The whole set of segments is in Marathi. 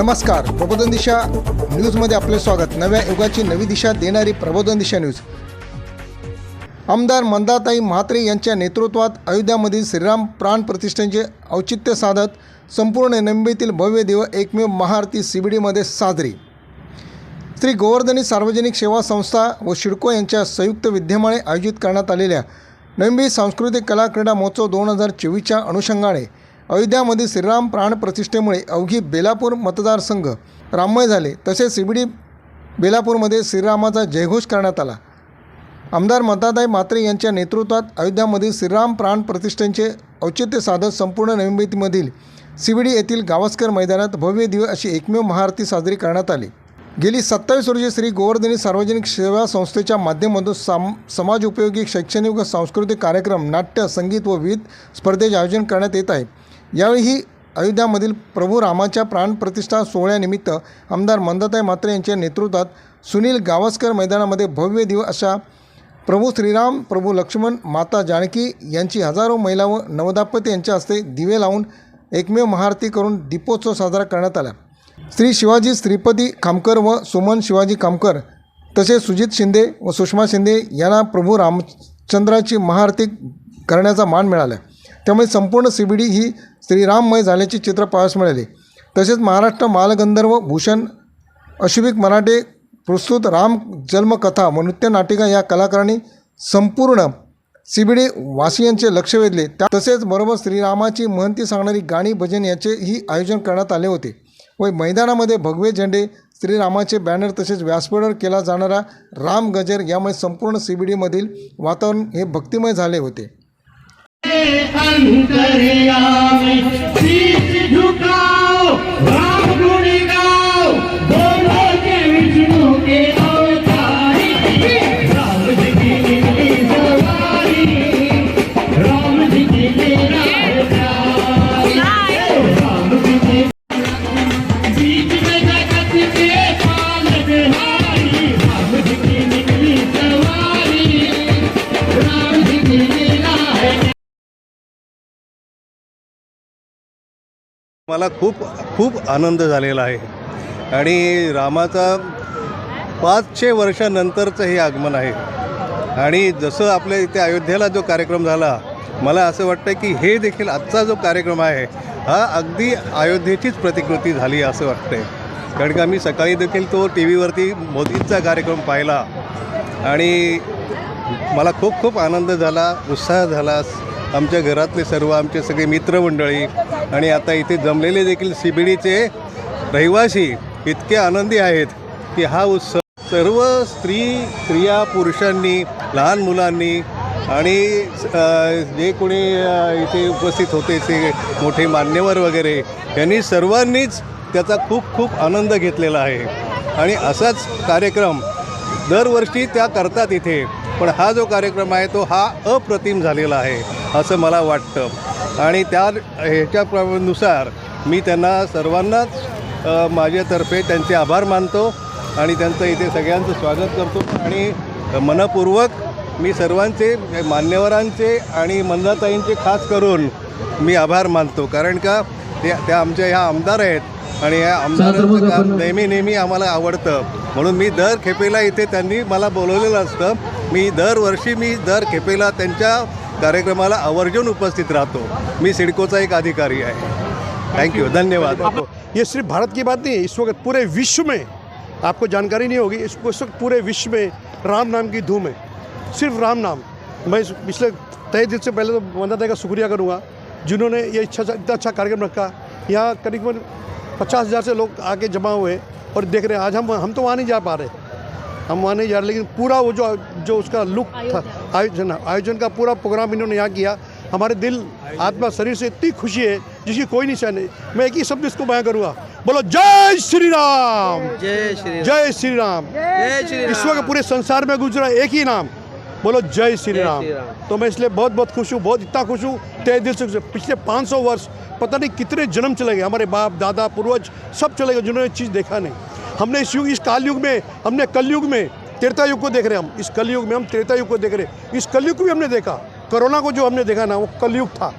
नमस्कार प्रबोधन दिशा न्यूजमध्ये आपले स्वागत. नव्या युगाची नवी दिशा देणारी प्रबोधन दिशा न्यूज. आमदार मंदाताई म्हात्रे यांच्या नेतृत्वात अयोध्यामधील श्रीराम प्राण प्रतिष्ठेचे औचित्य साधत संपूर्ण नंबीतील भव्य देव एकमेव महाआरती सी बी डीमध्ये साजरी. श्री गोवर्धनी सार्वजनिक सेवा संस्था व शिडको यांच्या संयुक्त विद्यमाने आयोजित करण्यात आलेल्या नंबी सांस्कृतिक कला क्रीडा महोत्सव दोन हजार चोवीसच्या अनुषंगाने अयोध्यामध्ये श्रीराम प्राण प्रतिष्ठेमुळे अवघी बेलापूर मतदारसंघ राममय झाले. तसेच सीबीडी बेलापूरमध्ये श्रीरामाचा जयघोष करण्यात आला. आमदार मतादाई मात्रे यांच्या नेतृत्वात अयोध्यामधील श्रीराम प्राण प्रतिष्ठेचे औचित्य साधत संपूर्ण नवी सीबीडी येथील गावस्कर मैदानात भव्य दिव्य अशी एकमेव महाआरती साजरी करण्यात आली. गेली सत्तावीस वर्षे श्री गोवर्धनी सार्वजनिक सेवा संस्थेच्या माध्यमातून साम समाज उपयोगी शैक्षणिक व सांस्कृतिक कार्यक्रम नाट्य संगीत व विविध स्पर्धेचे आयोजन करण्यात येत आहे. यावेळी अयोध्यामधील प्रभू रामाच्या प्राणप्रतिष्ठा सोहळ्यानिमित्त आमदार मंदाताई म्हात्रे यांच्या नेतृत्वात सुनील गावस्कर मैदानामध्ये भव्य दिव अशा प्रभू श्रीराम प्रभू लक्ष्मण माता जानकी यांची हजारो महिला व नवदापती यांच्या हस्ते दिवे लावून एकमेव महाआरती करून दीपोत्सव साजरा करण्यात आला. श्री शिवाजी श्रीपती खामकर व सुमन शिवाजी खामकर तसेच सुजित शिंदे व सुषमा शिंदे यांना प्रभू रामचंद्राची महाआरती करण्याचा मान मिळाला. त्यामुळे संपूर्ण सी ही श्रीराममय झाल्याचे चित्र पाहास मिळाले. तसेच महाराष्ट्र मालगंधर्व भूषण अशुभिक मराठे प्रस्तुत राम जन्मकथा व नृत्य नाटिका या कलाकारांनी संपूर्ण सीबीडी वासियांचे लक्ष वेधले. त्या तसेच बरोबर श्रीरामाची महंती सांगणारी गाणी भजन याचेही आयोजन करण्यात आले होते. व मैदानामध्ये भगवे झेंडे श्रीरामाचे बॅनर तसेच व्यासपीठावर केला जाणारा राम गजर यामुळे संपूर्ण सीबीडीमधील वातावरण हे भक्तिमय झाले होते. झुकाओ राम गुण गाओ दोनों के विष्णु के मला खूप खूप आनंद झालेला आहे. आणि रामाचा पाचशे वर्षानंतरचं हे आगमन आहे. आणि जसं आपल्या इथे अयोध्येला जो कार्यक्रम झाला मला असं वाटतं की हे देखील आजचा जो कार्यक्रम आहे हा अगदी अयोध्येचीच प्रतिकृती झाली असं वाटतंय. कारण का मी सकाळी देखील तो टी व्हीवरती मोदींचा कार्यक्रम पाहिला. आणि मला खूप खूप आनंद झाला उत्साह झाला. आमच्या घरातले सर्व आमचे सगळे मित्रमंडळी आणि आता इथे जमलेले देखील सी रहिवासी इतके आनंदी आहेत की हा उत्सव सर्व स्त्री स्त्रिया पुरुषांनी लहान मुलांनी आणि जे कोणी इथे उपस्थित होते ते मोठे मान्यवर वगैरे यांनी सर्वांनीच त्याचा खूप खूप आनंद घेतलेला आहे. आणि असाच कार्यक्रम दरवर्षी त्या करतात इथे. पण हा जो कार्यक्रम आहे तो हा अप्रतिम झालेला आहे. असं मला वाटतं. आणि त्या ह्याच्यानुसार मी त्यांना सर्वांनाच माझ्यातर्फे त्यांचे आभार मानतो आणि त्यांचं इथे सगळ्यांचं स्वागत करतो. आणि मनपूर्वक मी सर्वांचे मान्यवरांचे आणि मंदाताईंचे खास करून मी आभार मानतो. कारण का ते त्या आमच्या ह्या आमदार आहेत आणि ह्या आमदारांचं काम नेहमी नेहमी आम्हाला आवडतं. म्हणून मी दर खेपेला इथे त्यांनी मला बोलवलेलं असतं. मी दरवर्षी मी दर खेपेला त्यांच्या कार्यक्रमाला आवर्जून उपस्थित राहतो. मी सिडकोचा एक अधिकारी आहे. यू धन्यवाद. ये सिर्फ़ भारत की बात नहीं है इस वक्त पूरे विश्व में आपको जानकारी नहीं होगी, इस वक्त पूरे विश्व में राम नाम की धूम है। सिर्फ़ राम नाम। मैं पिछले तय दिल से पहले तो वंदा का शुक्रिया करूँगा, जिन्होंने ये अच्छा इतना अच्छा कार्यक्रम रखा। यहाँ करीबन पचास हज़ार से लोग आके जमा हुए और देख रहे हैं, आज हम हम तो वहाँ नहीं जा पा रहे। हम वहाँ नहीं जा रहे लेकिन पूरा वो जो जो उसका लुक था आयोजन। आयोजन का पूरा प्रोग्राम इन्होंने यहाँ किया। हमारे दिल आत्मा शरीर से इतनी खुशी है जिसकी कोई निशान नहीं। मैं एक ही शब्द इसको बयां करूँगा। बोलो जय श्री राम जय श्री जय श्री राम जय श्री इस वक्त पूरे संसार में गुजरा एक ही नाम। बोलो जय श्री राम तो मैं इसलिए बहुत बहुत खुश हूँ बहुत इतना खुश हूँ तय दिल से। पिछले 500 वर्ष पता नहीं कितने जन्म चले गए। हमारे बाप दादा पूर्वज सब चले गए जिन्होंने चीज़ देखा नहीं। हमने इस युग, इस काल युग में, हमने कलयुग में त्रेता युग को देख रहे हैं हम। इस कलयुग में हम त्रेता युग को देख रहे हैं। इस कलयुग को भी हमने देखा। कोरोना को जो हमने देखा ना, वो कलयुग था।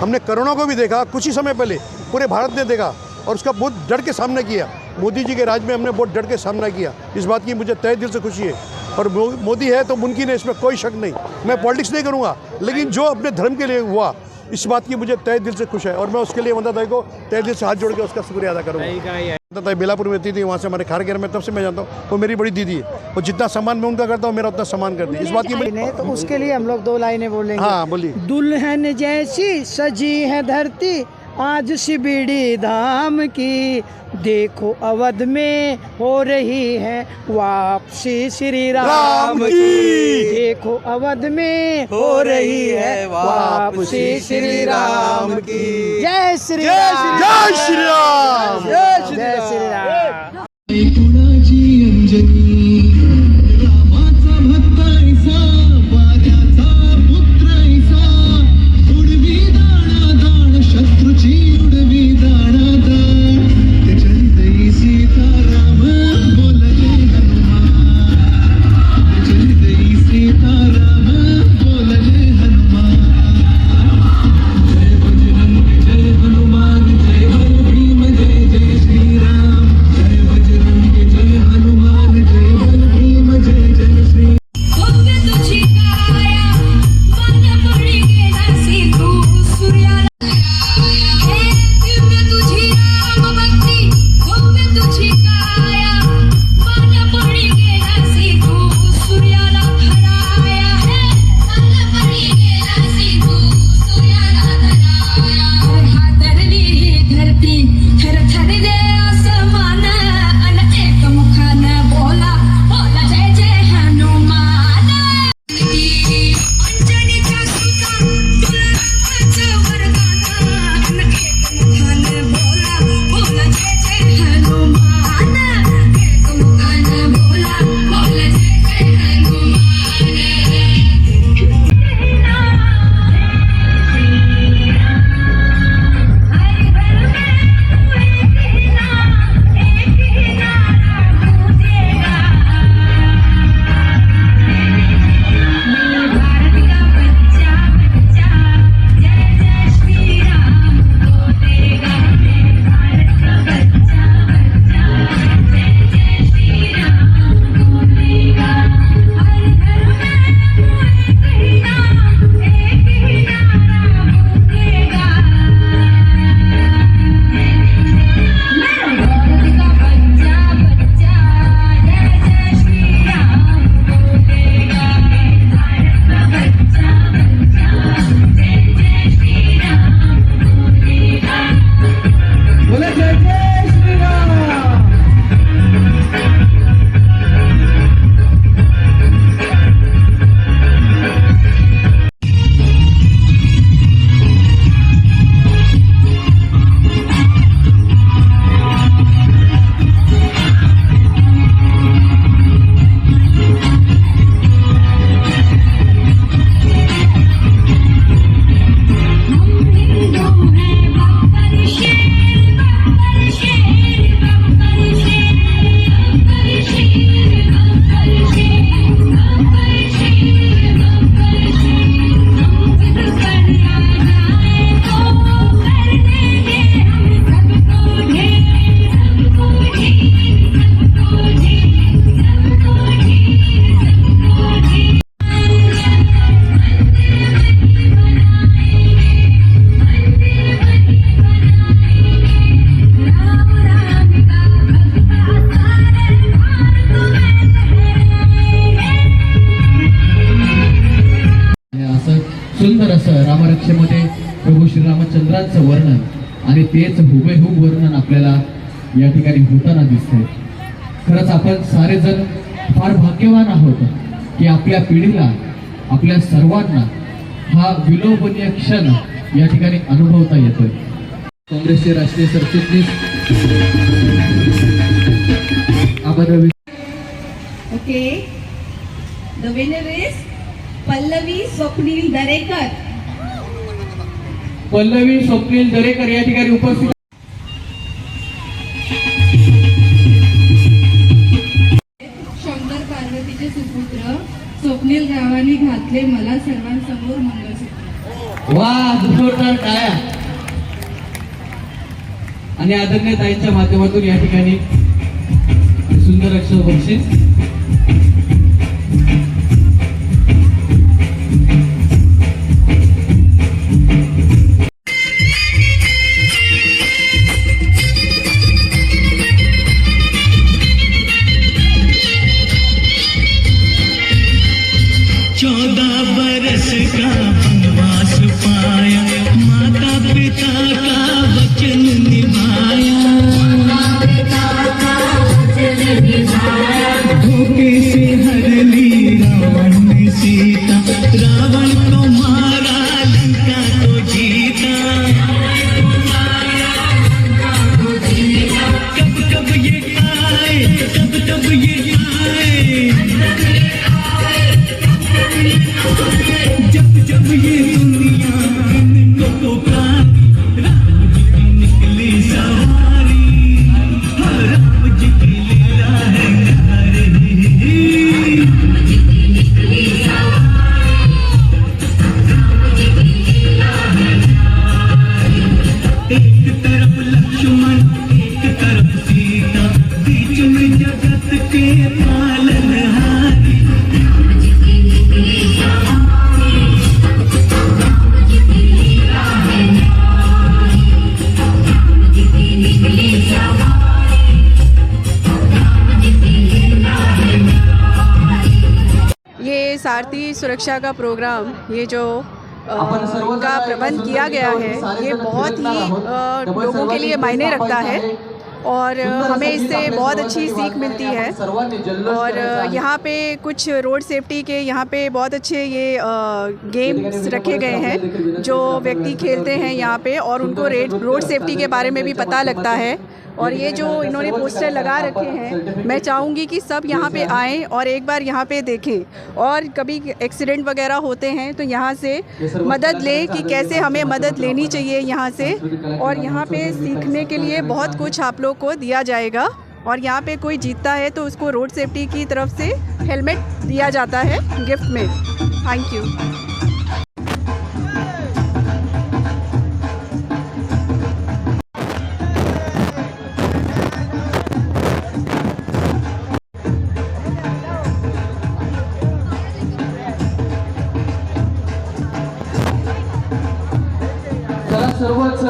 हमने कोरोना को भी देखा कुछ ही समय पहले। पूरे भारत ने देखा और उसका बहुत डर के सामना किया। मोदी जी के राज में हमने बहुत डर के सामना किया। इस बात की मुझे तय दिल से खुशी है। और मोदी है तो मुमकिन है इसमें कोई शक नहीं। मैं पॉलिटिक्स नहीं करूँगा, लेकिन जो अपने धर्म के लिए हुआ इस बात की मुझे तय दिल से खुश है और मैं उसके लिए वंदा ताई को तय दिल से हाथ जोड़ के उसका शुक्रिया अदा करूँगा। वंदा ताई बेलापुर में रहती थी वहाँ से हमारे खारगेर में तब से मैं जानता हूँ वो मेरी बड़ी दीदी है। वो जितना सम्मान मैं उनका करता हूँ मेरा उतना सम्मान करती है। इस बात की तो उसके लिए हम लोग दो लाइने बोले हाँ बोलिए। दुल्हन जैसी सजी है धरती आज शिबिड़ी धाम की देखो अवध में हो रही है वापसी श्री राम राम की। देखो अवध में हो रही है वापसी श्री राम की। जय श्री राम। जय श्री राम। जय श्री राम। त्याचं वर्णन आणि तेच हुबेहूब वर्णन आपल्याला या ठिकाणी होताना दिसतंय खरंच आपण सारेजण फार भाग्यवान आहोत की आपल्या पिढीला आपल्या सर्वांना हा विलोभनीय क्षण या ठिकाणी अनुभवता येतोय काँग्रेसचे राष्ट्रीय सरचिटणीस आपण Okay. The winner. Pallavi Swapnil Darekar या ठिकाणी उपस्थित शंकर पार्वतीचे सुपुत्र स्वप्नील रावांनी घातले मला सर्वांसमोर मंगळसूत्र. वा जोरदार टाळ्या आणि आणि आदरणीय ताईंच्या माध्यमातून या ठिकाणी सुंदर अक्षर बक्षीस. बरस का वनवास Can we ये सारथी सुरक्षा का प्रोग्राम ये जो का प्रबंध किया गया है ये बहुत ही लोगों के लिए मायने रखता है। और हमें इससे बहुत अच्छी सीख मिलती है। और यहाँ पे कुछ रोड सेफ्टी के यहाँ पे बहुत अच्छे ये गेम्स रखे गए हैं जो व्यक्ति खेलते हैं यहाँ पे और उनको रेड रोड सेफ्टी के बारे में भी पता लगता है। और ये जो इन्होंने पोस्टर लगा रखे हैं मैं चाहूँगी कि सब यहाँ पे आएँ और एक बार यहाँ पे देखें। और कभी एक्सीडेंट वगैरह होते हैं तो यहाँ से मदद लें कि कैसे हमें मदद लेनी चाहिए यहाँ से। और यहाँ पे सीखने के लिए बहुत कुछ आप लोग को दिया जाएगा और यहाँ पे कोई जीतता है तो उसको रोड सेफ्टी की तरफ़ से हेलमेट दिया जाता है गिफ्ट में। थैंक यू सर्वच.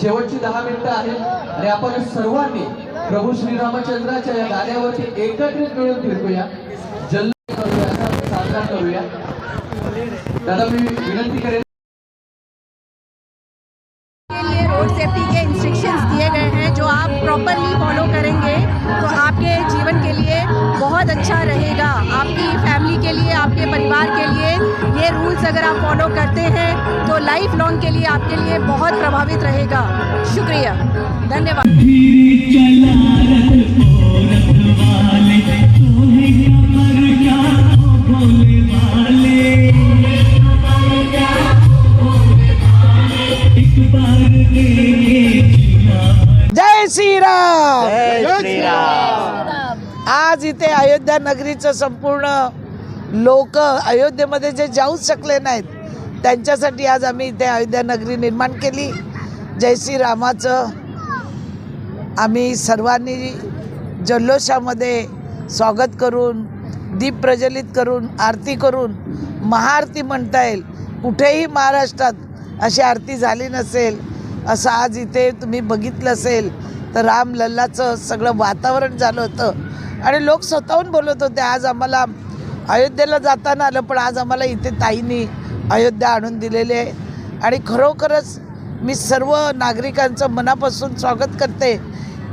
शेवटची मिनिटं आहेत. आपण सर्वांनी प्रभू श्रीरामचंद्राच्या या गाण्यावरती एकत्रित मिळून फिरकूया. साजरा करूया. दादा, मी विनंती करेन. रोड सेफ्टी के इंस्ट्रक्शंस दिए गए हैं, जो आप प्रॉपरली फॉलो करेंगे तो आपके जीवन के लिए बहुत अच्छा रहेगा। आपकी फैमिली के लिए, आपके परिवार के लिए ये रूल्स अगर आप फॉलो करते हैं तो लाइफ लॉन्ग के लिए आपके लिए बहुत प्रभावित रहेगा। शुक्रिया। धन्यवाद। आज इथे अयोध्या नगरीचं संपूर्ण लोक अयोध्येमध्ये जे जाऊच शकले नाहीत त्यांच्यासाठी आज आम्ही इथे अयोध्या नगरी निर्माण केली. जय श्रीरामाचं आम्ही सर्वांनी जल्लोषामध्ये स्वागत करून दीप प्रज्वलित करून आरती करून महाआरती म्हणता येईल. कुठेही महाराष्ट्रात अशी आरती झाली नसेल असं आज इथे तुम्ही बघितलं असेल तर राम लल्लाचं सगळं वातावरण झालं होतं. आणि लोक स्वतःहून बोलत होते आज आम्हाला अयोध्येला जाताना आलं पण आज आम्हाला इथे ताईंनी अयोध्या आणून दिलेली आहे. आणि खरोखरच मी सर्व नागरिकांचं मनापासून स्वागत करते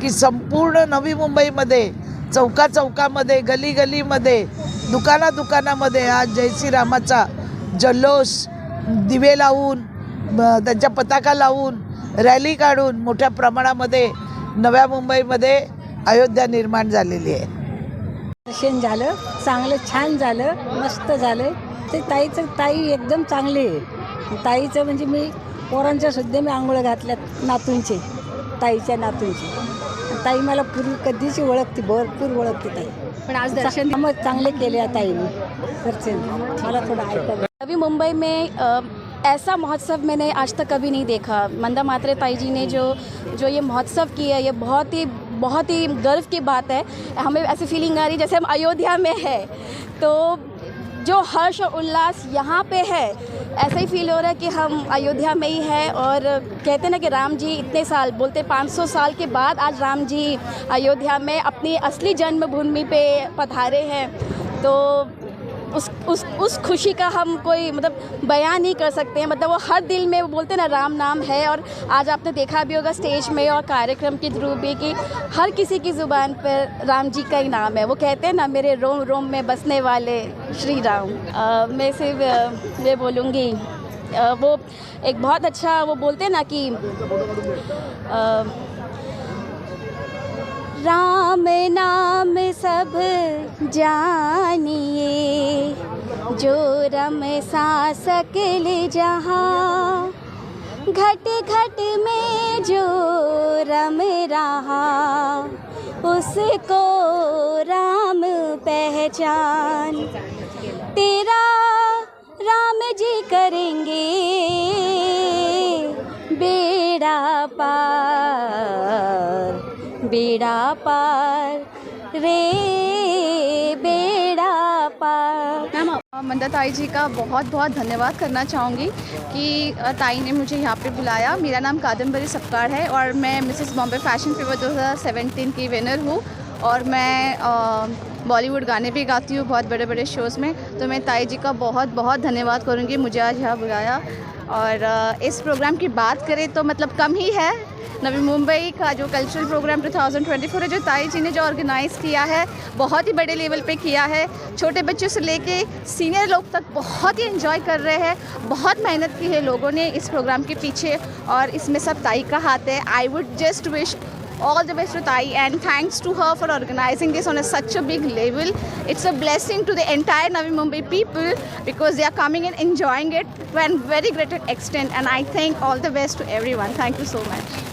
की संपूर्ण नवी मुंबईमध्ये चौका चौकामध्ये गली गलीमध्ये दुकाना दुकानामध्ये आज जय श्रीरामाचा जल्लोष दिवे लावून त्यांच्या पताका लावून रॅली काढून मोठ्या प्रमाणामध्ये नव्या मुंबईमध्ये अयोध्या निर्माण झालेली आहे. दर्शन झालं चांगलं छान झालं मस्त झालं. ते ताईचं ताई एकदम चांगली आहे. ताईचं म्हणजे मी पोरांच्या सुद्धा मी आंघोळ घातल्यात नातूंचे ताईच्या नातूंचे. ताई मला पूर्वी कधीची ओळखते भरपूर ओळखते ताई. पण आज दर्शन मग चांगले केले या ताईने. दर्शन मला थोडं ऐकायला नवी मुंबई में अ, ऐसा महोत्सव मैंने आज तक कभी नहीं देखा. मंदा मात्रे ताई जी ने जो जो ये महोत्सव किया है ये बहुत ही बहुत ही गर्व की बात है। हमें ऐसी फीलिंग आ रही जैसे हम अयोध्या में है। तो जो हर्ष और उल्लास यहाँ पे है, ऐसा ही फील हो रहा है कि हम अयोध्या में ही है और कहते ना कि राम जी इतने साल, बोलते 500 साल के बाद आज राम जी अयोध्या में अपनी असली जन्मभूमि पे पधारे हैं। तो उस उस उस खुशी का हम कोई मतलब बयान नहीं कर सकते हैं। मतलब वो हर दिल में वो बोलते हैं ना राम नाम है और आज आपने देखा भी होगा स्टेज में और कार्यक्रम के थ्रू भी कि हर किसी की ज़ुबान पर राम जी का ही नाम है। वो कहते हैं ना मेरे रोम रोम में बसने वाले श्री राम। अ, मैं सिर्फ़ ये बोलूँगी वो एक बहुत अच्छा वो बोलते हैं ना कि राम नाम सब जानिए। जो रम सा सकल जहाँ, घट घट में जो रम रहा, उसको राम पहचान। तेरा राम जी करेंगे, बेड़ा पार बेड़ा पार रे। बेड़ा पार मैम मंदा ताई जी का बहुत बहुत धन्यवाद करना चाहूँगी कि ताई ने मुझे यहाँ पे बुलाया। मेरा नाम कादम्बरी सपकार है और मैं मिसेस बॉम्बे फ़ैशन फेवर 2017 की विनर हूँ और मैं बॉलीवुड गाने भी गाती हूँ बहुत बड़े बड़े शोज़ में। तो मैं ताई जी का बहुत बहुत धन्यवाद करूँगी। मुझे आज यहाँ बुलाया। और इस प्रोग्राम की बात करें तो मतलब कम ही है। नवी मुंबई का जो कल्चरल प्रोग्राम 2024 है, जो ताई जी ने जो ऑर्गेनाइज़ किया है, बहुत ही बड़े लेवल पे किया है। छोटे बच्चों से लेके सीनियर लोग तक बहुत ही इन्जॉय कर रहे हैं। बहुत मेहनत की है लोगों ने इस प्रोग्राम के पीछे और इसमें सब ताई का हाथ है। I would just wish all the best to Tai and thanks to her for organizing this on a, such a big level. It's a blessing to the entire Navi Mumbai people because they are coming and enjoying it to a very great extent and I thank all the best to everyone. Thank you so much.